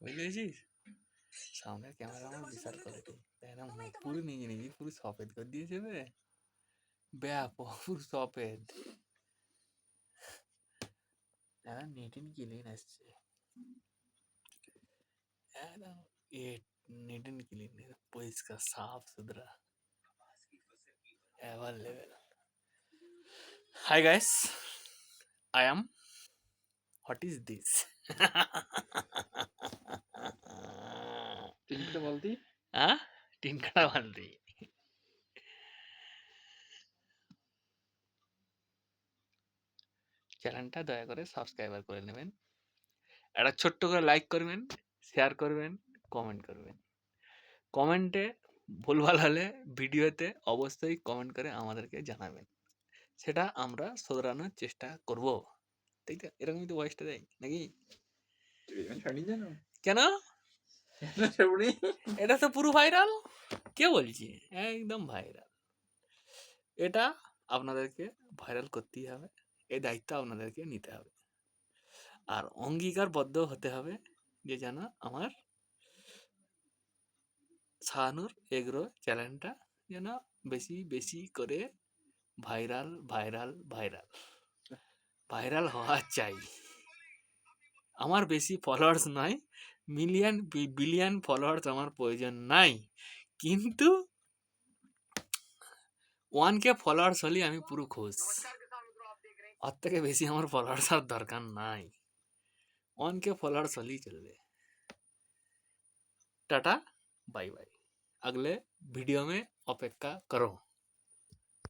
বুঝেছিস সামনের ক্যামেরা আমার বিশাল কোয়ালিটি তাই না মুখ পুরো নিজে নিজে পুরো সফেদ করে দিয়েছে বে ব্যাপক পুরো সফেদ একদম নিটিন ক্লিন আসছে একদম এ নিটিন ক্লিন পরিষ্কার সাফ সুতরা ever level hi guys I am what is this তিনটে বলতি? হ্যাঁ কাটা বালতি। চ্যানেলটা দয়া করে সাবস্ক্রাইবার করে নেবেন। একটা ছোট্ট করে লাইক করবেন শেয়ার করবেন কমেন্ট করবেন। কমেন্টে ভুলভাল হলে ভিডিওতে অবশ্যই কমেন্ট করে আমাদেরকে জানাবেন। সেটা আমরা শোধরানোর চেষ্টা করব। তাই তো এরকমই তো ভয়েসটা দেয় নাকি? কেন? এটা তো পুরো ভাইরাল কে বলছি? একদম ভাইরাল এটা আপনাদেরকে ভাইরাল করতেই হবে। এই দায়িত্ব আপনাদেরকে নিতে হবে। আর অঙ্গীকারবদ্ধ হতে হবে যে যেন আমার শাহানুর এগ্রো চ্যানেলটা যেন বেশি বেশি করে ভাইরাল ভাইরাল ভাইরাল ভাইরাল হওয়া চাই। আমার বেশি ফলোয়ার্স নয় মিলিয়ন বিলিয়ন ফলোয়ার্স আমার প্রয়োজন নাই কিন্তু ওয়ান কে ফলোয়ার্স হলেই আমি পুরো খুশ ওর থেকে বেশি আমার ফলোয়ার্স আর দরকার নাই ওয়ান কে फॉलोअर्स হলেই চলবে टाटा बाय बाय अगले वीडियो में अपेक्षा करो